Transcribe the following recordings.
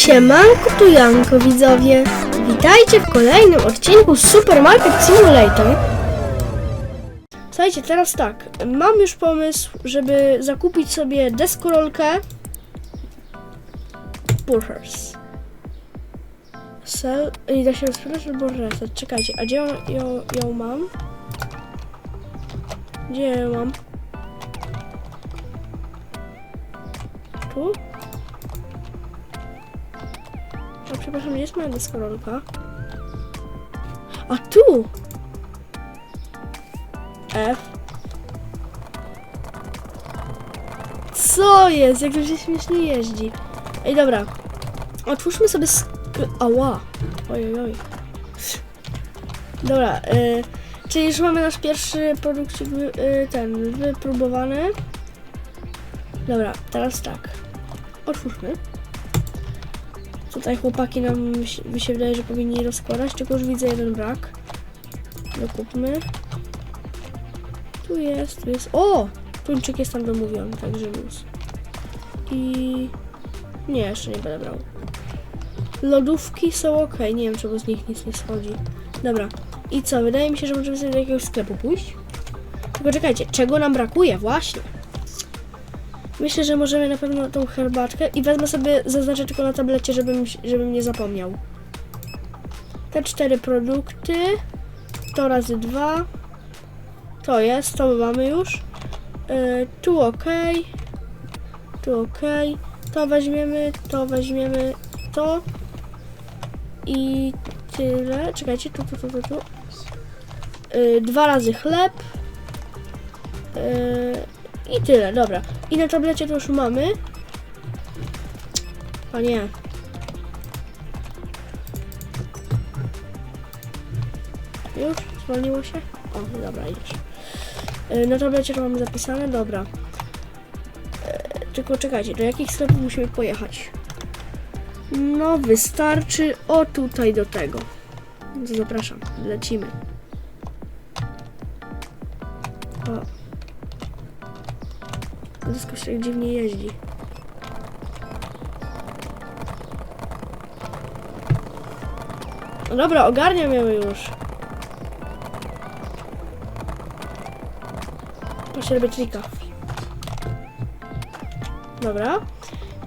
Siemanko tu Janko widzowie. Witajcie w kolejnym odcinku Supermarket Simulator. Słuchajcie, teraz tak. Mam już pomysł, żeby zakupić sobie deskorolkę Burgers. Sell... I da się sprzedać albo reset. Czekajcie, a gdzie ją, ją, ją mam? Gdzie ją mam? Tu? A przepraszam, gdzie jest moja deskorolka? A tu! F. Co jest? Jak to się śmiesznie jeździ. Ej, dobra. Otwórzmy sobie sk... Ała. Oj, oj. Dobra, y, czyli już mamy nasz pierwszy produkt y, ten wypróbowany. Dobra, teraz tak. Otwórzmy. Tutaj chłopaki nam mi się- wydaje, że powinni rozkładać, tylko już widzę jeden brak. Dokupmy. Tu jest, tu jest. O! Tuńczyk jest tam domówiony, także luz. I... Nie, jeszcze nie będę brał. Lodówki są ok, nie wiem czemu z nich nic nie schodzi. Dobra. I co? Wydaje mi się, że możemy sobie do jakiegoś sklepu pójść. Tylko czekajcie, czego nam brakuje? Właśnie. Myślę, że możemy na pewno tą herbatkę i wezmę sobie, zaznaczę tylko na tablecie, żebym, żebym nie zapomniał. Te cztery produkty. To razy dwa. To jest, to mamy już. Yy, tu ok. Tu ok. To weźmiemy, to weźmiemy, to. I tyle. Czekajcie, tu, tu, tu, tu, tu. Yy, dwa razy chleb. Yy, I tyle, dobra. I na tablecie to już mamy. O nie. Już? Zwolniło się? O, dobra, idziesz. Yy, Na tablecie to mamy zapisane, dobra. Yy, Tylko czekajcie, do jakich sklepów musimy pojechać? No, wystarczy o tutaj do tego. Zapraszam, lecimy. O. Dysko się tak dziwnie jeździ. No dobra, ogarniam ją już. Proszę robię trika. Dobra.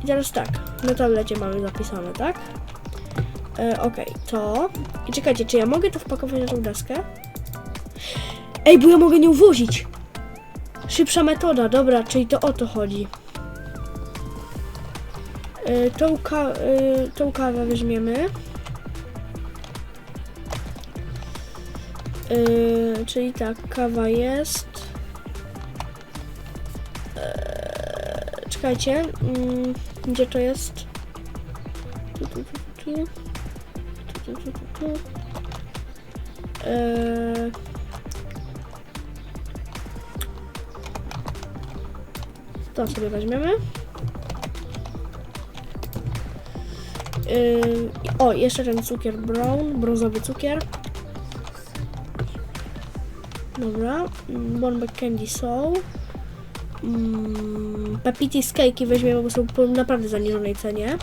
I teraz tak, na tablecie mamy zapisane, tak? E, Okej, to... I czekajcie, czy ja mogę to wpakować na tą deskę? Ej, bo ja mogę nią wozić! Szybsza metoda, dobra, czyli to o to chodzi. Y, tą, ka y, tą kawę weźmiemy. Y, czyli tak, kawa jest. Eee, czekajcie, mm, gdzie to jest? Tu, tu, tu, tu, tu. Tu, tu, tu, tu. To sobie weźmiemy. Yy, o, jeszcze ten cukier brown, brązowy cukier. Dobra. mm, Bombek candy są. Mm, Pepiti z weźmiemy, bo są po naprawdę zaniżonej cenie.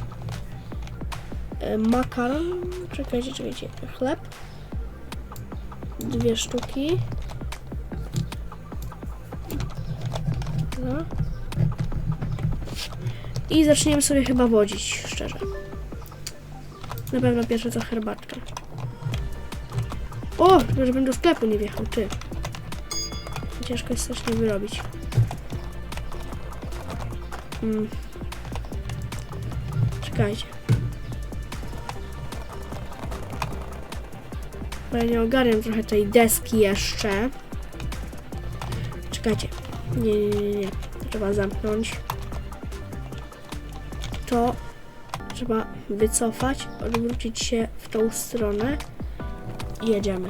Yy, makaron. Czekajcie, czekajcie. Chleb. Dwie sztuki. I zaczniemy sobie chyba wodzić, szczerze. Na pewno pierwsze to herbatkę. O, tylko żebym do sklepu nie wjechał, ty. Ciężko jest coś nie wyrobić. Mm. Czekajcie. Bo ja nie ogarniam trochę tej deski jeszcze. Czekajcie. Nie, nie, nie, nie. Trzeba zamknąć to trzeba wycofać, odwrócić się w tą stronę i jedziemy.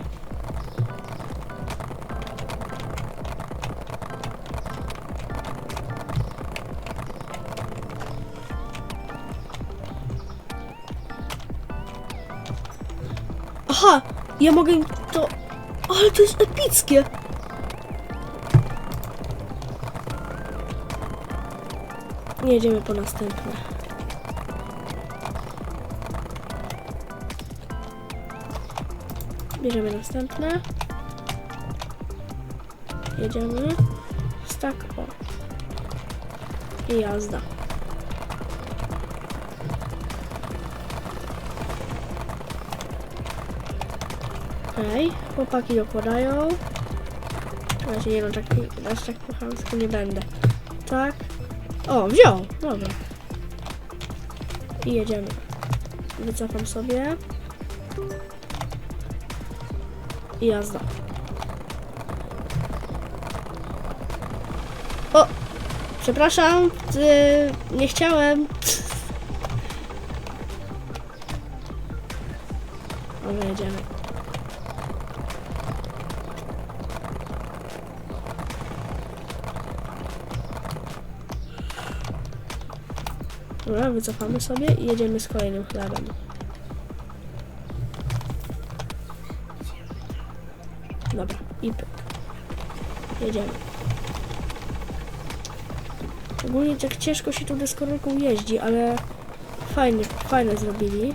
Aha, ja mogę to... Ale to jest epickie! Jedziemy po następne. Bierzemy następne. Jedziemy. Stak, o. I jazda. Okej, chłopaki dokładają. Na się nie no, tak, aż tak po nie będę. Tak. O, wziął! Dobra. I jedziemy. Wycofam sobie. I jazda. O! Przepraszam, ty, nie chciałem. Dobra, jedziemy. Dobra, wycofamy sobie i jedziemy z kolejnym chlebem. I pyk. Jedziemy. Ogólnie tak ciężko się tą deskorolką jeździ, ale fajnie, fajne zrobili.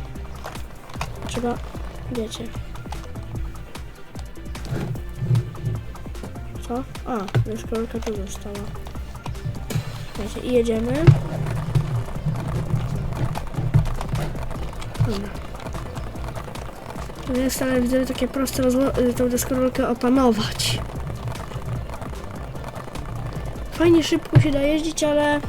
Trzeba, wiecie. Co? A, deskorolka tu została. Wiecie, i jedziemy. Dobra. Jest ale widzę takie proste y, tą deskorolkę opanować. Fajnie szybko się da jeździć, ale...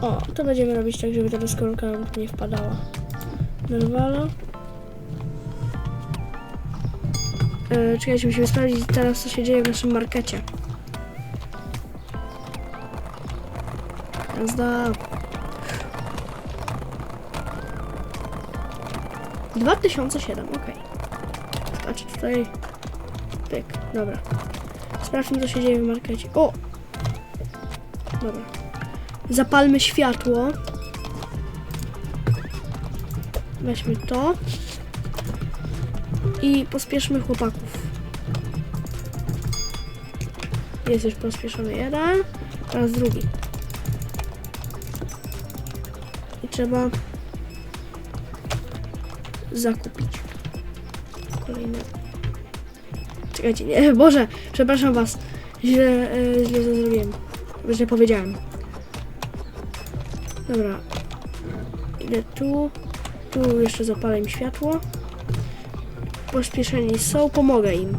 O, to będziemy robić tak, żeby ta deskorolka nie wpadała. Nerwala. E, czekajcie, musimy sprawdzić teraz, co się dzieje w naszym markecie. Jazda. 2007, okej. Znaczy tutaj... Pyk, dobra. Sprawdźmy, co się dzieje w markecie. O! Dobra. Zapalmy światło. Weźmy to. I pospieszmy chłopaków. Jest już pospieszony jeden. Teraz drugi. Trzeba zakupić kolejne. Czekajcie, nie, Boże, przepraszam was. Źle, e, źle to zrobiłem. Źle powiedziałem. Dobra. Idę tu. Tu jeszcze zapalę im światło. Pospieszeni są, pomogę im.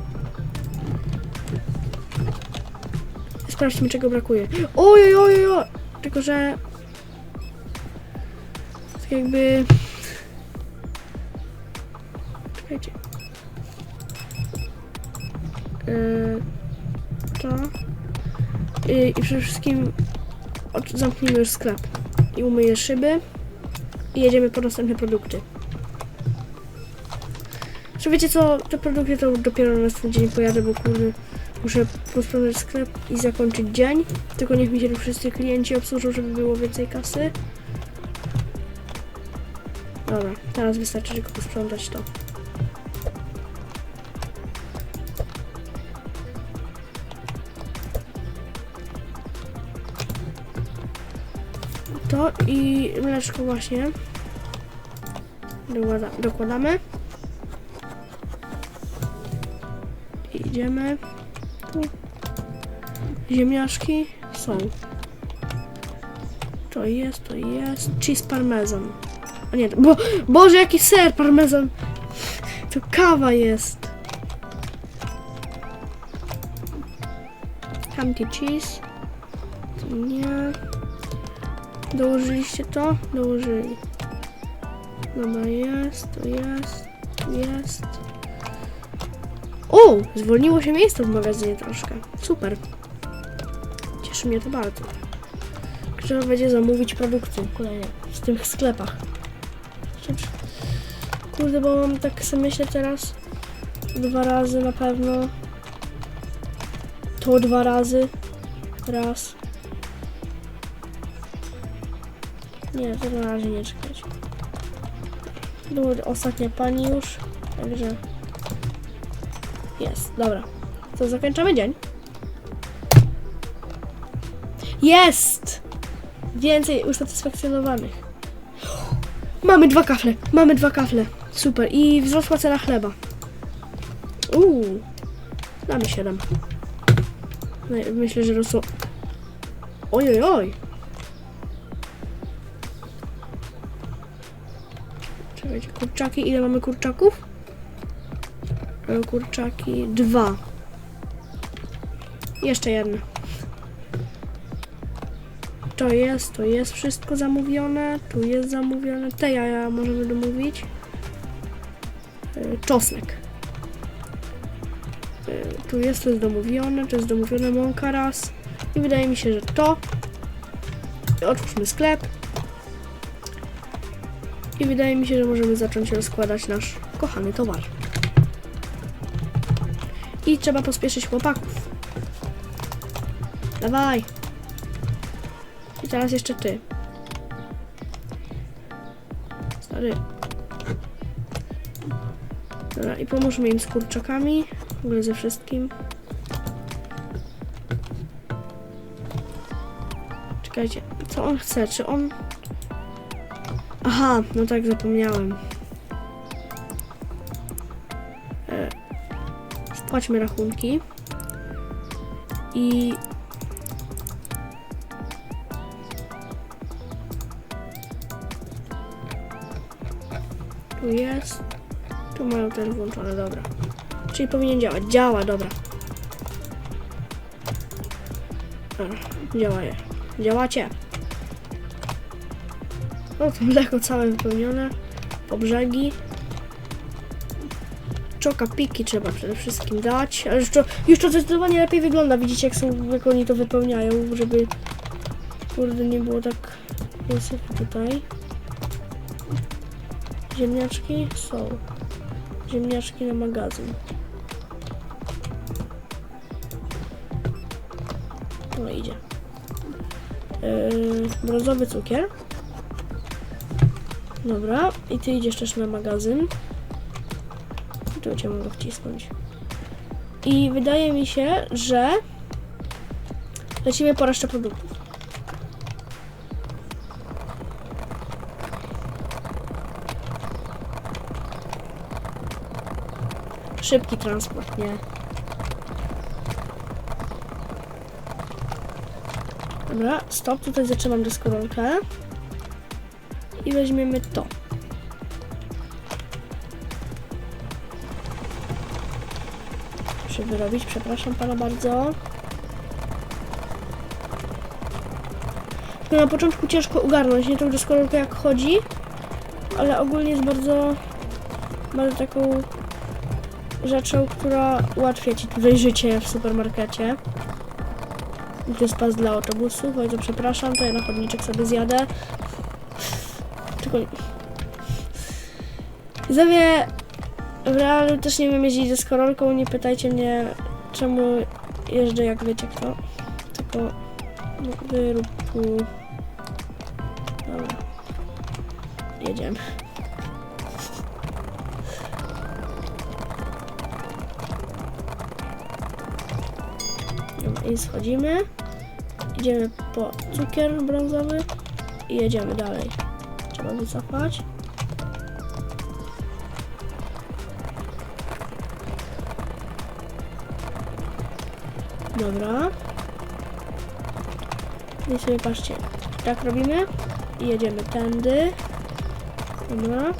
Sprawdźmy, czego brakuje. Oj, oj, oj, oj. Tylko, że tak jakby... Czekajcie. Yy, to. Yy, I przede wszystkim zamknijmy już sklep. I umyję szyby. I jedziemy po następne produkty. Czy wiecie co, te produkty to dopiero na następny dzień pojadę, bo kurde, muszę posprzątać sklep i zakończyć dzień. Tylko niech mi się wszyscy klienci obsłużą, żeby było więcej kasy. Dobra, teraz wystarczy tylko posprzątać to. To i mleczko właśnie dokłada, dokładamy. Idziemy. Tu. Ziemniaczki są. To jest, to jest. Cheese parmezan. A nie, bo, Boże, jaki ser parmezan. To kawa jest. Hamty cheese. To nie. Dołożyliście to? Dołożyli. Dobra, jest, to jest, jest. O! Zwolniło się miejsce w magazynie troszkę. Super. Cieszy mnie to bardzo. Trzeba będzie zamówić produkty w tych sklepach. Kurde, bo mam tak sobie myślę teraz dwa razy na pewno. To dwa razy. Raz. Nie, to na razie nie czekać. Była ostatnia pani już, także jest, dobra. To zakończamy dzień. Jest! Więcej usatysfakcjonowanych. Mamy dwa kafle, mamy dwa kafle. Super. I wzrosła cena chleba. Uuu. Damy 7. Myślę, że rosło... Oj, oj, oj. Czekajcie, kurczaki. Ile mamy kurczaków? Kurczaki. Dwa. Jeszcze jedno. To jest, to jest wszystko zamówione. Tu jest zamówione. Te jaja możemy domówić. E, Czosnek. E, Tu jest, to jest domówione. To jest domówione mąka raz. I wydaje mi się, że to. Otwórzmy sklep. I wydaje mi się, że możemy zacząć rozkładać nasz kochany towar. I trzeba pospieszyć chłopaków. Dawaj. I teraz jeszcze ty. Stary. Dobra, i pomóżmy im z kurczakami. W ogóle ze wszystkim. Czekajcie, co on chce? Czy on... Aha, no tak, zapomniałem. E, Spłaćmy rachunki. I... ten włączony, dobra. Czyli powinien działać. Działa, dobra. Dobra, działa je. Działacie. No to mleko całe wypełnione. Po brzegi. Czoka piki trzeba przede wszystkim dać. Ale już to, już to zdecydowanie lepiej wygląda. Widzicie jak, są, jak oni to wypełniają, żeby kurde nie było tak wysoko tutaj. Ziemniaczki są. Ziemniaczki na magazyn. No idzie. Yy, brązowy cukier. Dobra, i ty idziesz też na magazyn. Tu cię mogę wcisnąć. I wydaje mi się, że lecimy po resztę produktów. Szybki transport, nie? Dobra, stop, tutaj zaczynam deskorolkę. I weźmiemy to. Muszę wyrobić, przepraszam pana bardzo. No na początku ciężko ogarnąć, nie tą deskorolkę jak chodzi, ale ogólnie jest bardzo, bardzo taką rzeczą, która ułatwia ci tutaj życie w supermarkecie. To jest pas dla autobusu, bardzo przepraszam, to ja na chodniczek sobie zjadę. Tylko... Widzowie, w realu też nie wiem jeździć ze skorolką, nie pytajcie mnie czemu jeżdżę jak wiecie kto. Tylko no, I schodzimy. Idziemy po cukier brązowy i jedziemy dalej. Trzeba wycofać. Dobra. I sobie patrzcie. Tak robimy. I jedziemy tędy. Dobra.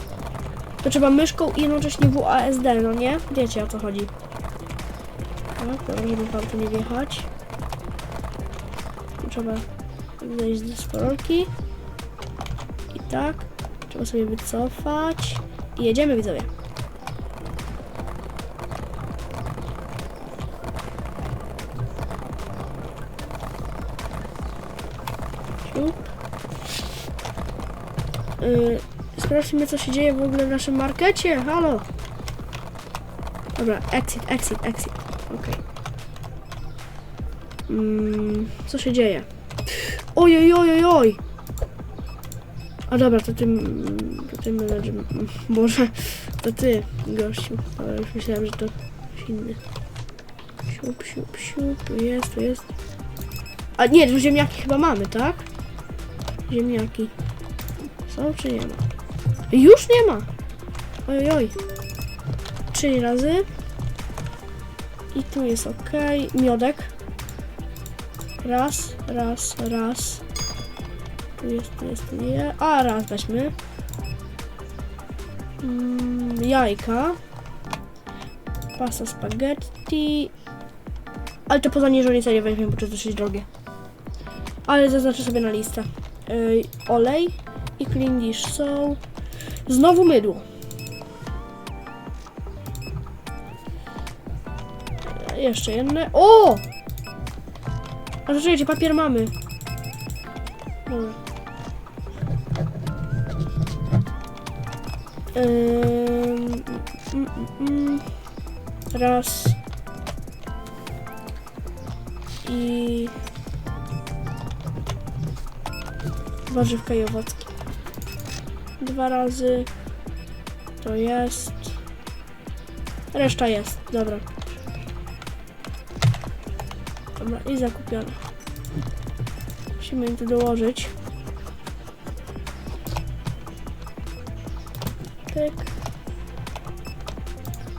To trzeba myszką i jednocześnie WASD, no nie? Wiecie o co chodzi. Dobra, żeby wam tu nie wjechać. Tu trzeba zejść ze skorolki. I tak. Trzeba sobie wycofać. I jedziemy widzowie. Yy, sprawdźmy co się dzieje w ogóle w naszym markecie. Halo. Dobra, exit, exit, exit. Okej. Mm, co się dzieje? Oj, oj, oj. A dobra, to ty, to ty menedżer, mm, może, to ty, gościu. Ale już myślałem, że to inny. Siup, siup, siup, tu jest, tu jest. A nie, tu ziemniaki chyba mamy, tak? Ziemniaki. Są czy nie ma? Już nie ma! Oj, oj. Trzy razy. I tu jest ok. Miodek. Raz, raz, raz. Tu jest, tu jest, tu nie. A, raz weźmy. Mm, jajka. Pasta spaghetti. Ale to poza niżonicę nie weźmiemy, bo to jest dosyć drogie. Ale zaznaczę sobie na listę. Yy, olej i clean dish są. Znowu mydło. Jeszcze jedne. O! A zaczekajcie, papier mamy. Dobra. Mm, mm, mm. Raz. I warzywka i owocki. Dwa razy. To jest. Reszta jest. Dobra. Dobra, i zakupione. Musimy im to dołożyć. Pyk.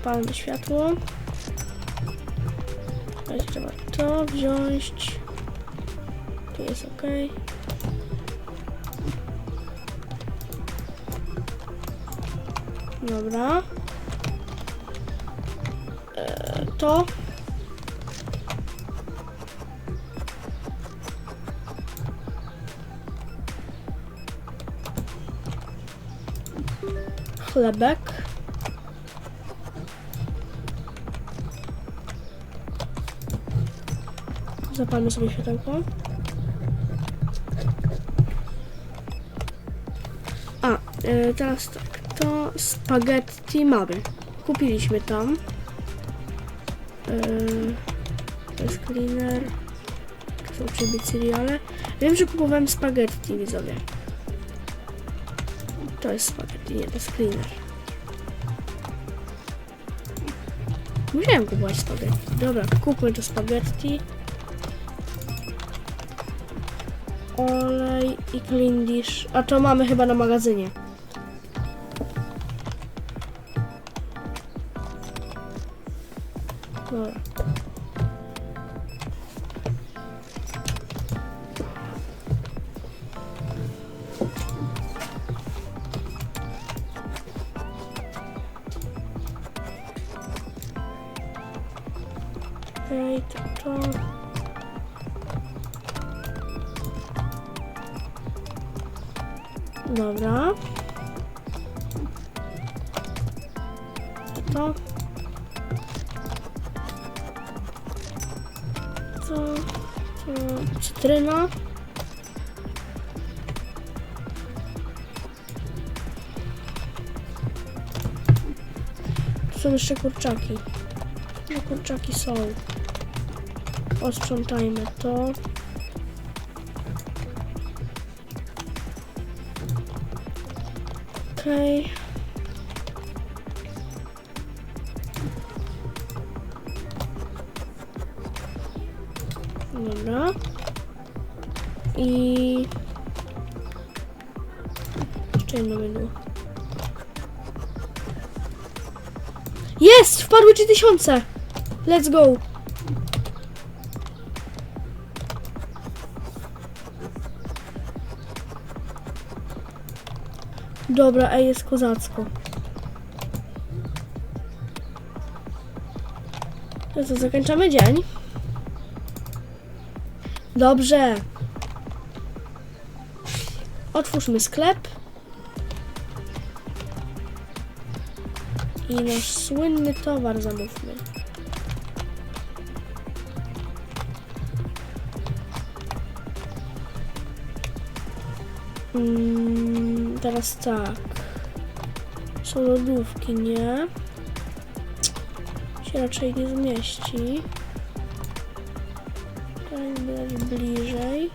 Palmy światło. Teraz trzeba to wziąć. Tu jest ok. Dobra. E, to. Chlebek. Zapalmy sobie światełko. A, e, teraz tak. To spaghetti mamy. Kupiliśmy tam. E, to jest cleaner. To są przybyć cereale. Wiem, że kupowałem spaghetti, widzowie. To jest spaghetti, nie, to jest cleaner. Musiałem kupować spaghetti. Dobra, kupmy to spaghetti. Olej i clean dish. A to mamy chyba na magazynie. To. Cytryna. Są jeszcze kurczaki. No kurczaki są. Osprzątajmy to. Okej. Dobra. I... Jeszcze jedno mydło. Jest! Wpadły 3000! Let's go! Dobra, ej, jest kozacko. To co, zakończamy dzień? Dobrze. Otwórzmy sklep. I nasz słynny towar zamówmy. Mm, teraz tak. Są lodówki, nie? Się raczej nie zmieści. Brać bliżej.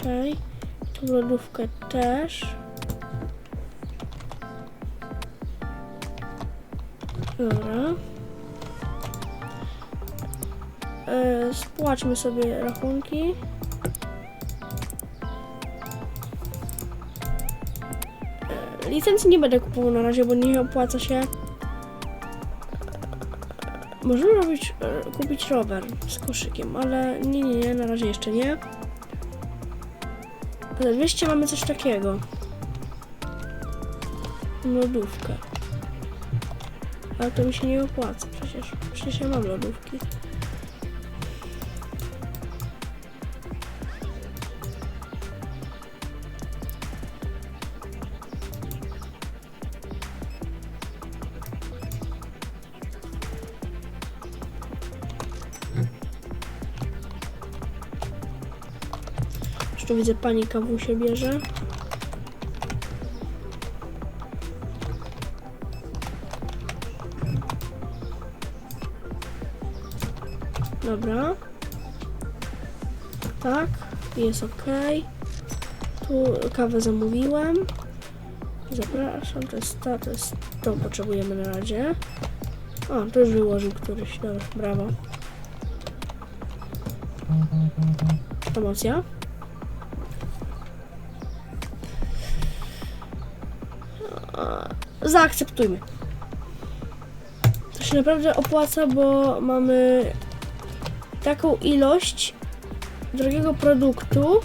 Okej. Tu lodówkę też. Dobra. e, spłaćmy sobie rachunki. E, licencji nie będę kupował na razie, bo nie opłaca się. Możemy robić, e, kupić rower z koszykiem, ale nie, nie, nie, na razie jeszcze nie. Za 200 mamy coś takiego. Lodówkę. Ale to mi się nie opłaca przecież. Przecież ja mam lodówki. Widzę pani kawusie bierze. Dobra. Tak, jest ok. Tu kawę zamówiłem. Zapraszam, to jest to, to jest to potrzebujemy na razie. O, to już wyłożył któryś, dobra, brawo. Promocja. Zaakceptujmy. To się naprawdę opłaca, bo mamy taką ilość drogiego produktu yy,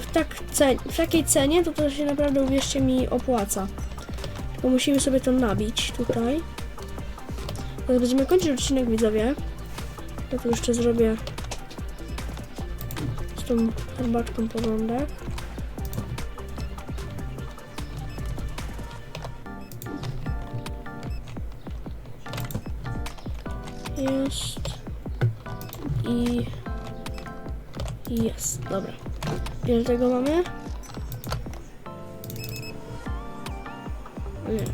w, tak cen, w takiej cenie, to to się naprawdę, uwierzcie mi, opłaca. Tylko musimy sobie to nabić tutaj. Teraz będziemy kończyć odcinek, widzowie. Ja tu jeszcze zrobię z tą herbatką porządek. Jest. I. Jest, dobra. Ile tego mamy? Nie.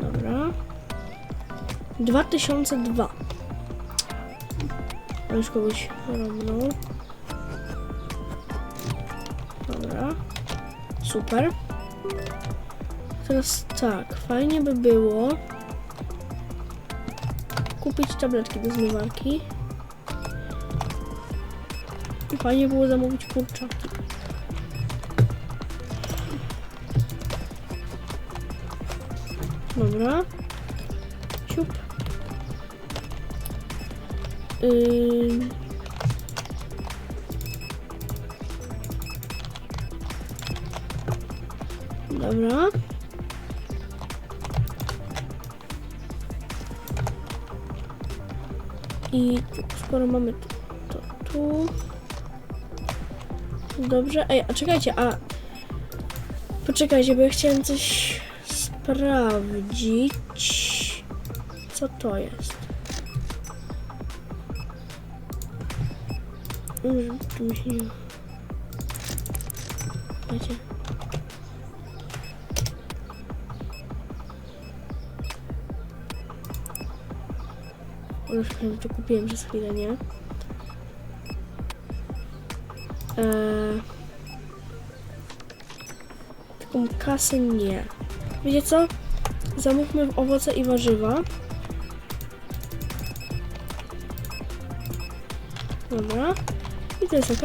Dobra. 2002. A już kogoś robnął. Dobra. Super. Teraz tak, fajnie by było kupić tabletki do zmywarki. I fajnie było zamówić kurczaki. Dobra. Siup. Ym. Dobra. I skoro mamy to, to tu. Dobrze. Ej, a czekajcie, a. Poczekajcie, bo ja chciałem coś sprawdzić. Co to jest? Mm, Tu się nie. Już prawie to kupiłem przez chwilę, nie? Eee... Taką kasę nie. Wiecie co? Zamówmy owoce i warzywa. Dobra. I to jest ok.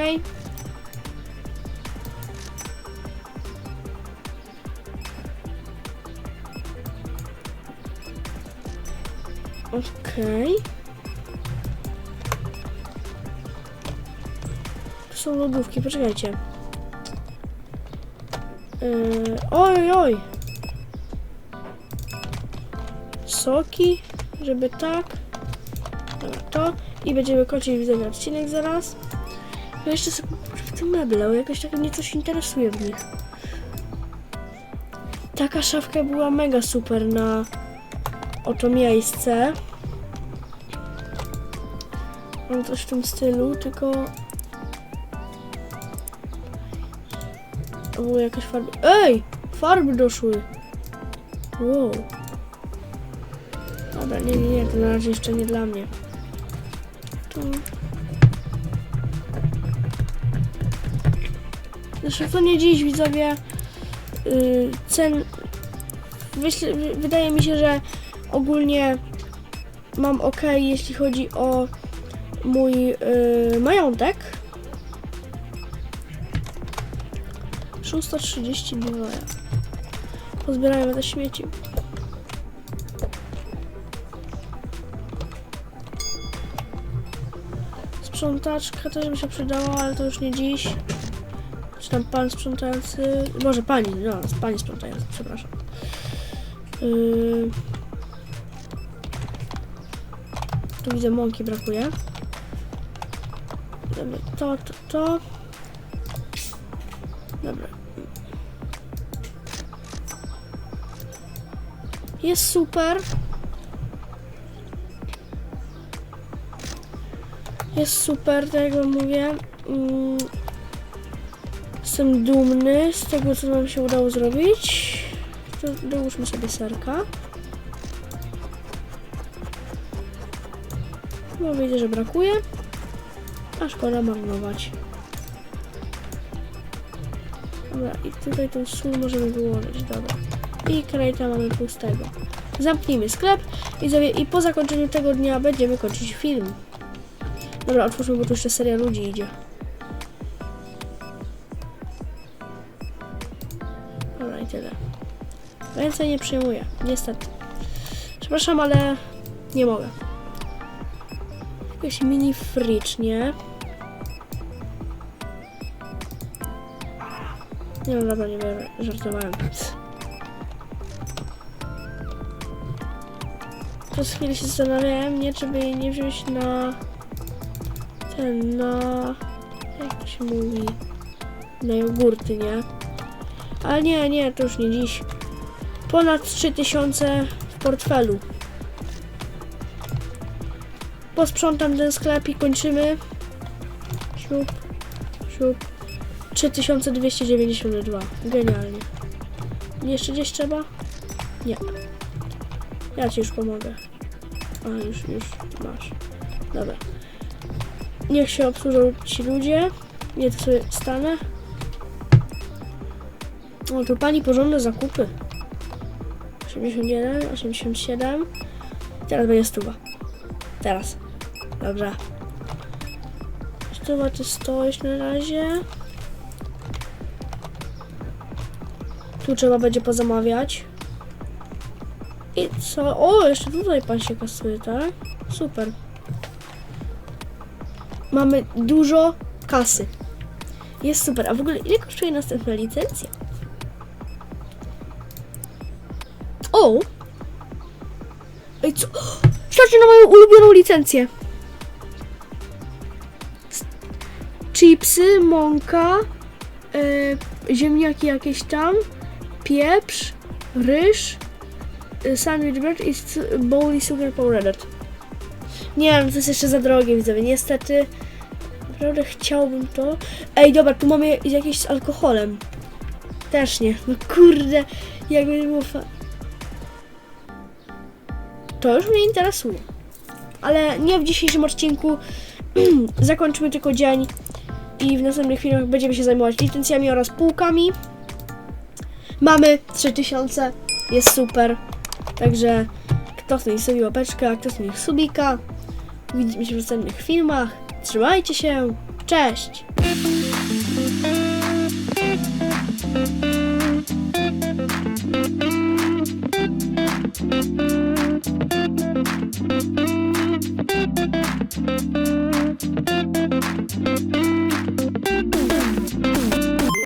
Okej. Tu są lodówki, poczekajcie. Yy, oj, oj. Soki, żeby tak. Dobra, to. I będziemy kończyć widzowie odcinek zaraz. Ja jeszcze sobie w te meble, bo jakoś tak mnie coś interesuje w nich. Taka szafka była mega super na oto miejsce. Mam coś w tym stylu, tylko... To były jakieś farby... Ej! Farby doszły! Wow. Dobra, nie, nie, nie, to na razie jeszcze nie dla mnie. Tu... Zresztą to nie dziś, widzowie. Yy, cen... Myślę, wydaje mi się, że ogólnie mam ok, jeśli chodzi o mój yy, majątek. 632. Pozbierajmy te śmieci. Sprzątaczka też by się przydała, ale to już nie dziś. Czy tam pan sprzątający. Może pani, no, pani sprzątający, przepraszam. Yy... Tu widzę mąki brakuje. To, to, to. Jest super. Jest super, tak jak mówię. Mm, Jestem dumny z tego, co nam się udało zrobić. Dołóżmy sobie serka. No widzę, że brakuje. A szkoda marnować. Dobra, i tutaj tą sól możemy wyłożyć, dobra. I krejta mamy pustego. Zamknijmy sklep i, i po zakończeniu tego dnia będziemy kończyć film. Dobra, otwórzmy, bo tu jeszcze seria ludzi idzie. Dobra, i tyle. Więcej nie przyjmuję, niestety. Przepraszam, ale nie mogę. Jakiś mini fridge, nie? Nie no, dobra, nie wiem, żartowałem. Przez chwilę się zastanawiałem, nie, czy by jej nie wziąć na ten, na jak to się mówi, na jogurty, nie? Ale nie, nie, to już nie dziś. Ponad 3000 w portfelu. Posprzątam ten sklep i kończymy. Siup, siup. 3292. Genialnie. Jeszcze gdzieś trzeba? Nie. Ja ci już pomogę. A, już, już masz. Dobra. Niech się obsłużą ci ludzie. Nie to sobie stanę. O, tu pani porządne zakupy. 81, 87. Teraz będzie stuwa. Teraz. Dobra. Stuwa ty stoisz na razie. Tu trzeba będzie pozamawiać. I co? O, jeszcze tutaj pan się kasuje, tak? Super. Mamy dużo kasy. Jest super. A w ogóle ile kosztuje następna licencja? O! Ej, co? Patrzcie na moją ulubioną licencję. Chipsy, mąka, e, ziemniaki jakieś tam, pieprz, ryż, sandwich bread i bowly sugar powdered. Nie wiem, to jest jeszcze za drogie, widzowie. Niestety, naprawdę chciałbym to. Ej, dobra, tu mamy jakieś z alkoholem. Też nie. No kurde, jakby było fa... To już mnie interesuje. Ale nie w dzisiejszym odcinku. Zakończymy tylko dzień i w następnych filmach będziemy się zajmować licencjami oraz półkami. Mamy 3000, jest super. Także kto z nich sobie łapeczkę, a kto z nich subika. Widzimy się w następnych filmach. Trzymajcie się. Cześć!